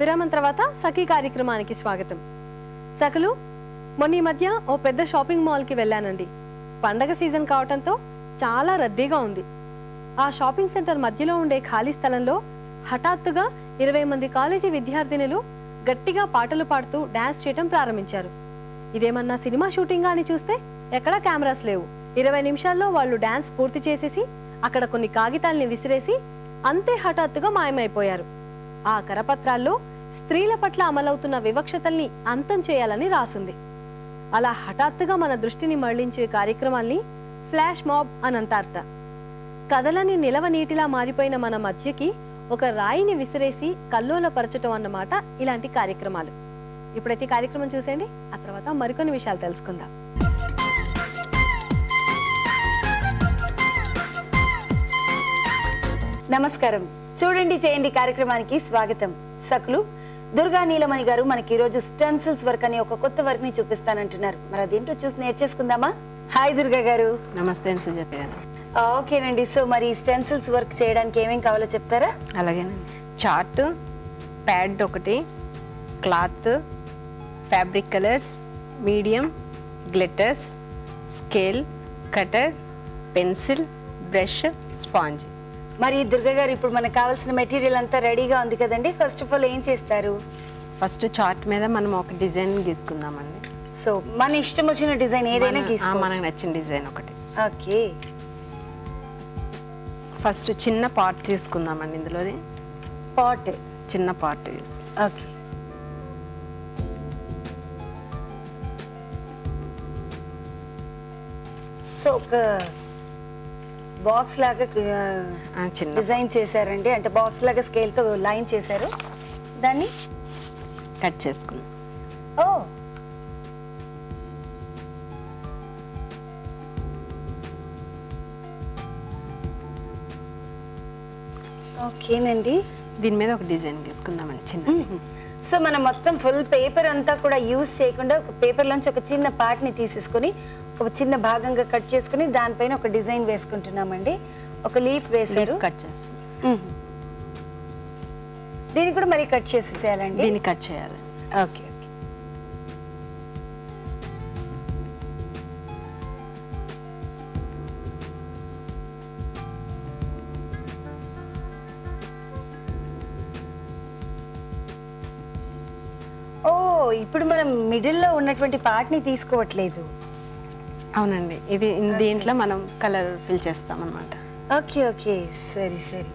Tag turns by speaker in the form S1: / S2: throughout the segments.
S1: విరామం తర్వాత సఖీ కార్యక్రమానికి స్వాగతం. సఖలు మొన్న ఈ మధ్య ఓ పెద్ద షాపింగ్ మాల్కి వెళ్ళానండి. పండగ సీజన్ కావటంతో చాలా రద్దీగా ఉంది. ఆ షాపింగ్ సెంటర్ మధ్యలో ఉండే ఖాళీ స్థలంలో హఠాత్తుగా ఇరవై మంది కాలేజీ విద్యార్థినులు గట్టిగా పాటలు పాడుతూ డాన్స్ చేయటం ప్రారంభించారు. ఇదేమన్నా సినిమా షూటింగ్ అని చూస్తే ఎక్కడా కెమెరాస్ లేవు. ఇరవై నిమిషాల్లో వాళ్ళు డాన్స్ పూర్తి చేసేసి అక్కడ కొన్ని కాగితాల్ని విసిరేసి అంతే హఠాత్తుగా మాయమైపోయారు. ఆ కరపత్రాల్లో స్త్రీల పట్ల అమలవుతున్న వివక్షతల్ని అంతం చేయాలని రాసుంది. అలా హఠాత్తుగా మన దృష్టిని మళ్ళించే కార్యక్రమాల్ని ఫ్లాష్ మాబ్ అని అంటారట కథలని నిలవ నీటిలా మారిపోయిన మన మధ్యకి ఒక రాయిని విసిరేసి కల్లోలపరచటం అన్నమాట ఇలాంటి కార్యక్రమాలు. ఇప్పుడైతే కార్యక్రమం చూసేయండి. ఆ తర్వాత మరికొన్ని విషయాలు తెలుసుకుందాం.
S2: నమస్కారం. చూడండి చేయండి కార్యక్రమానికి స్వాగతం. సకులు దుర్గా నీలమణి గారు మనకి ఈ రోజు స్టెన్సిల్స్ వర్క్ అని ఒక కొత్త వర్క్ని చూపిస్తానంటున్నారు. మరి అదేంటో చూసి నేర్చేసుకుందామా? హాయ్ దుర్గా గారు.
S3: నమస్తే సుజాత గారు.
S2: ఓకేనండి. సో మరి స్టెన్సిల్స్ వర్క్ చేయడానికి ఏమేం కావాలో చెప్తారా?
S3: అలాగేనండి. చార్ట్ ప్యాడ్ ఒకటి cloth fabric colours medium glitters scale cutter pencil brush sponge.
S2: మరి దుర్గా గారు ఇప్పుడు మనకు కావాల్సిన మెటీరియల్ అంతా రెడీగా ఉంది కదండి. ఫస్ట్ ఆఫ్ ఆల్ ఏం చేస్తారు?
S3: ఫస్ట్ చార్ట్ మీద మనం ఒక డిజైన్ గీసుకుందామండి.
S2: సో మన ఇష్టం వచ్చిన డిజైన్ ఏదైనా గీసుకో
S3: మనకు నచ్చిన డిజైన్ ఒకటి.
S2: ఓకే.
S3: ఫస్ట్ చిన్న పార్ట్ తీసుకుందామండి ఇందులోది.
S2: పాట్
S3: చిన్న పార్ట్ తీసు
S2: ఓకే. సో ఒక బాక్స్ లాగా
S3: చిన్న.
S2: డిజైన్ చేశారండి. అంటే బాక్స్ లాగా స్కేల్తో లైన్ చేశారు. దాన్ని?
S3: కట్ చేసుకుందాం
S2: ఓ! ఓకేనండి.
S3: దీని మీద ఒక డిజైన్ గీసుకుందామండి చిన్న
S2: సో మనం మొత్తం ఫుల్ పేపర్ అంతా కూడా యూజ్ చేయకుండా ఒక పేపర్ లోంచి ఒక చిన్న పార్ట్ని తీసేసుకొని ఒక చిన్న భాగంగా కట్ చేసుకుని దానిపైన ఒక డిజైన్ వేసుకుంటున్నామండి. ఒక లీఫ్ వేశారు
S3: కట్ చేస్తాం.
S2: దీన్ని కూడా మరి కట్ చేసేసేయాలండి.
S3: దీన్ని కట్ చేయాలి.
S2: ఓకే ఇప్పుడు మనం మిడిల్లో ఉన్నటువంటి పార్ట్ని తీసుకోవట్లేదు.
S3: అవునండి. ఇది దీంట్లో మనం కలర్ ఫిల్ చేస్తాం అనమాట
S2: ఓకే ఓకే సరి సరి.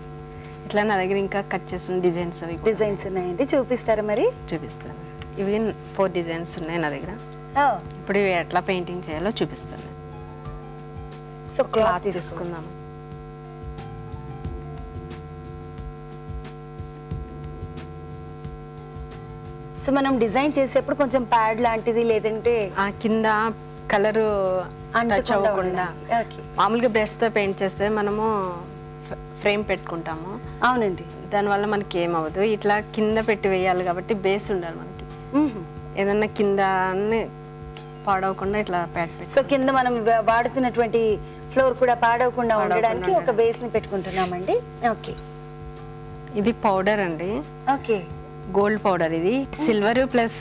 S3: ఇట్లా నా దగ్గర ఇంకా కట్ చేసిన డిజైన్స్ అవి
S2: డిజైన్స్ ఉన్నాయండి. చూపిస్తారా మరి?
S3: చూపిస్తాను. ఇవి ఫోర్ డిజైన్స్ ఉన్నాయి నా దగ్గర.
S2: ఓ
S3: ఇప్పుడు ఇవి ఎట్లా పెయింటింగ్ చేయాలో చూపిస్తాను.
S2: సో క్లాత్
S3: క్లాత్
S2: తీసుకుందాం.
S3: తీసుకుందాం
S2: సో మనం డిజైన్ చేసేప్పుడు కొంచెం ప్యాడ్ లాంటిది లేదంటే
S3: ఆ కింద కలర్ టచ్ అవ్వకుండా మామూలుగా బ్రష్తో పెయింట్ చేస్తే మనము ఫ్రేమ్ పెట్టుకుంటాము.
S2: అవునండి.
S3: దానివల్ల మనకి ఏమవ్వదు. ఇట్లా కింద పెట్టి వేయాలి కాబట్టి బేస్ ఉండాలి మనకి. ఏదన్నా కింద పాడవకుండా ఇట్లా ప్యాడ్ పెట్టి
S2: సో కింద మనం వాడుతున్నటువంటి ఫ్లోర్ కూడా పాడవకుండా ఉండడానికి ఒక. బేస్ని పెట్టుకుంటున్నామండి. ఓకే.
S3: ఇది పౌడర్ అండి.
S2: ఓకే.
S3: గోల్డ్ పౌడర్ ఇది. సిల్వర్ ప్లస్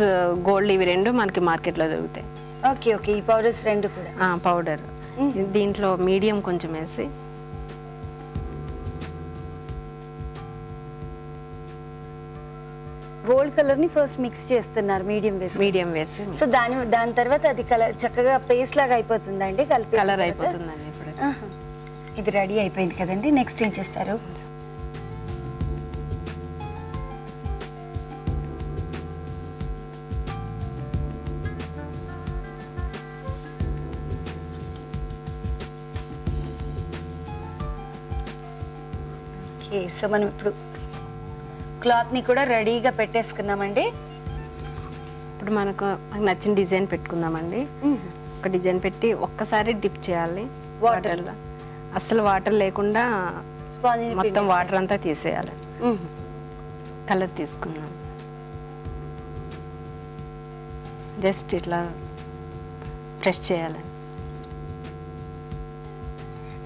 S3: గోల్డ్ ఇవి రెండు మనకి మార్కెట్లో దొరుకుతాయి.
S2: Okay okay. ఈ పౌడర్స్ రెండు కూడా.
S3: పౌడర్. దీంట్లో మీడియం కొంచెం వేసి.
S2: గోల్డ్ కలర్ని ఫస్ట్ మిక్స్ చేస్తున్నారు మీడియం వేసి
S3: మీడియం వేసి
S2: సో దాని దాని తర్వాత అది కలర్ చక్కగా పేస్ట్ లాగా అయిపోతుందండి కలిపి
S3: కలర్ అయిపోతుందండి ఇప్పుడు
S2: ఇది రెడీ అయిపోయింది కదండి నెక్స్ట్ ఏం చేస్తారు? ఓకే సో మనం ఇప్పుడు. క్లాత్ని కూడా రెడీగా పెట్టేసుకున్నామండి
S3: ఇప్పుడు మనకు నచ్చిన డిజైన్ పెట్టుకుందామండి. ఒక డిజైన్ పెట్టి ఒక్కసారి డిప్ చేయాలి. వాటర్లో అసలు వాటర్ లేకుండా మొత్తం వాటర్ అంతా తీసేయాలి. కలర్ తీసుకుందాం. జస్ట్ ఇట్లా ప్రెస్ చేయాలి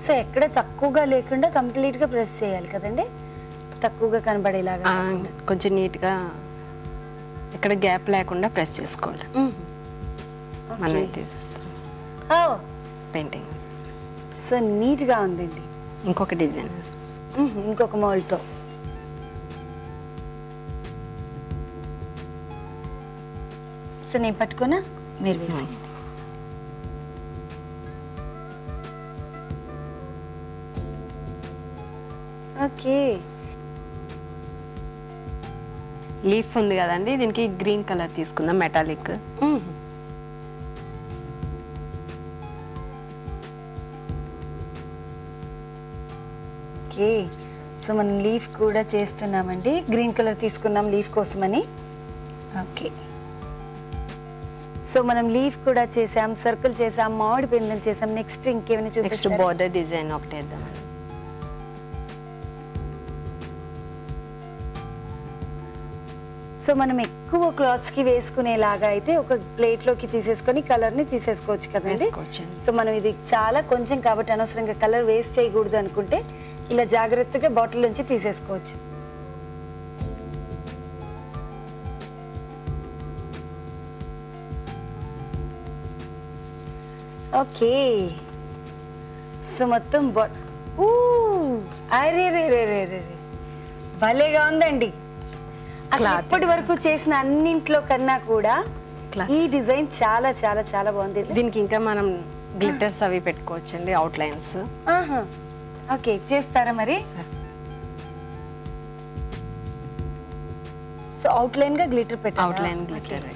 S2: సో ఎక్కడ తక్కువగా లేకుండా కంప్లీట్గా ప్రెస్ చేయాలి కదండి? తక్కువగా కనబడేలాగా
S3: కొంచెం నీట్గా ఇక్కడ గ్యాప్ లేకుండా ప్రెస్ చేసుకోవాలి. మనం. తీసేస్తాం
S2: ఓ,
S3: పెయింటింగ్.
S2: సో నీట్గా ఉందండి.
S3: ఇంకొక డిజైన్.
S2: ఇంకొక మౌల్తో. సో నేను పట్టుకున్నా మీరు వేసేయండి. ఓకే.
S3: లీఫ్ ఉంది కదండి దీనికి గ్రీన్ కలర్ తీసుకుందాం మెటాలిక్.
S2: ఓకే. సో మనం లీఫ్ కూడా చేస్తున్నామండి. గ్రీన్ కలర్ తీసుకున్నాం లీఫ్ కోసమని. ఓకే. సో మనం లీఫ్ కూడా చేసాం సర్కిల్ చేసాం మామిడి పిందెలు చేసాం నెక్స్ట్ ఇంకేమైనా
S3: నెక్స్ట్
S2: చూపిస్తారా?
S3: బోర్డర్ డిజైన్ ఒకటి
S2: సో మనం ఎక్కువ క్లాత్స్కి వేసుకునేలాగా అయితే ఒక ప్లేట్లోకి తీసేసుకొని కలర్ని తీసేసుకోవచ్చు కదండి? సో మనం ఇది చాలా కొంచెం కాబట్టి అనవసరంగా కలర్ వేస్ట్ చేయకూడదు అనుకుంటే ఇలా జాగ్రత్తగా బాటిల్ నుంచి తీసేసుకోవచ్చు. ఓకే. సో మొత్తం బా అరే రే రే రే రే రే. భలేగా ఉందండి. ఇప్పటి వరకు చేసిన అన్నింట్లో కన్నా కూడా. ఈ డిజైన్ చాలా చాలా చాలా బాగుంది.
S3: దీనికి ఇంకా మనం గ్లిటర్స్ అవి పెట్టుకోవచ్చండి అవుట్ లైన్స్
S2: ఆహా. ఓకే చేస్తారా మరి? సో అవుట్ లైన్గా గ్లిటర్ పెట్టారు
S3: out line glitter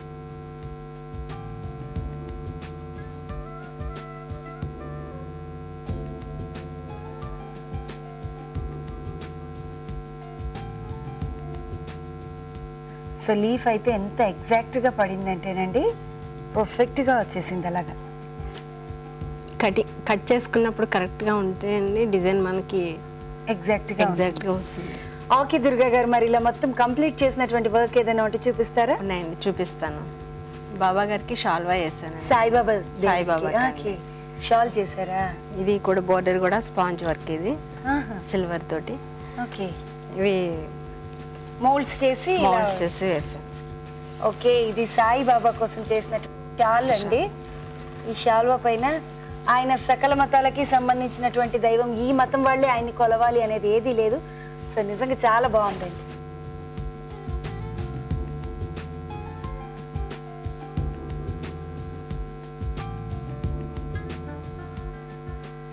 S2: so leaf అయితే ఎంత ఎగ్జాక్ట్గా పడిందంటేనండి పర్ఫెక్ట్గా వచ్చేసింది అలాగా.
S3: కటి కట్ చేసుకున్నప్పుడు కరెక్ట్గా ఉంటే అండి డిజైన్ మనకి ఎగ్జాక్ట్గా ఎగ్జాక్ట్గా వస్తుంది.
S2: ఓకే దుర్గా గారు మరి ఇలా మొత్తం కంప్లీట్ చేసినటువంటి వర్క్ ఏదైనా ఉంటే చూపిస్తారా?
S3: ఉన్నాయండి చూపిస్తాను. బాబా గారికి షాల్వా వేసాను.
S2: సాయిబాబా
S3: సాయిబాబా.
S2: ఓకే షాల్ చేశారా?
S3: ఇది కూడా బోర్డర్ కూడా స్పాంజ్ వర్క్ ఇది. సిల్వర్ తోటి.
S2: ఓకే.
S3: ఇవి
S2: మోల్డ్స్ చేసి
S3: మౌల్స్ చేసి వేసాను
S2: ఓకే ఇది సాయి బాబా కోసం చేసిన షాల్ అండి. ఈ షాల్వా పైన ఆయన సకల మతాలకి సంబంధించినటువంటి దైవం ఈ మతం వాళ్ళే ఆయన్ని కొలవాలి అనేది ఏదీ లేదు. సో నిజంగా చాలా బాగుందండి.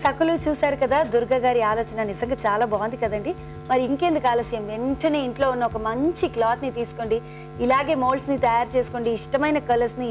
S2: సకులు చూశారు కదా దుర్గ గారి ఆలోచన నిజంగా చాలా బాగుంది కదండి. మరి ఇంకెందుకు ఆలస్యం? వెంటనే ఇంట్లో ఉన్న ఒక మంచి క్లాత్ని తీసుకోండి. ఇలాగే మోల్డ్స్ని తయారు చేసుకోండి. ఇష్టమైన కలర్స్ని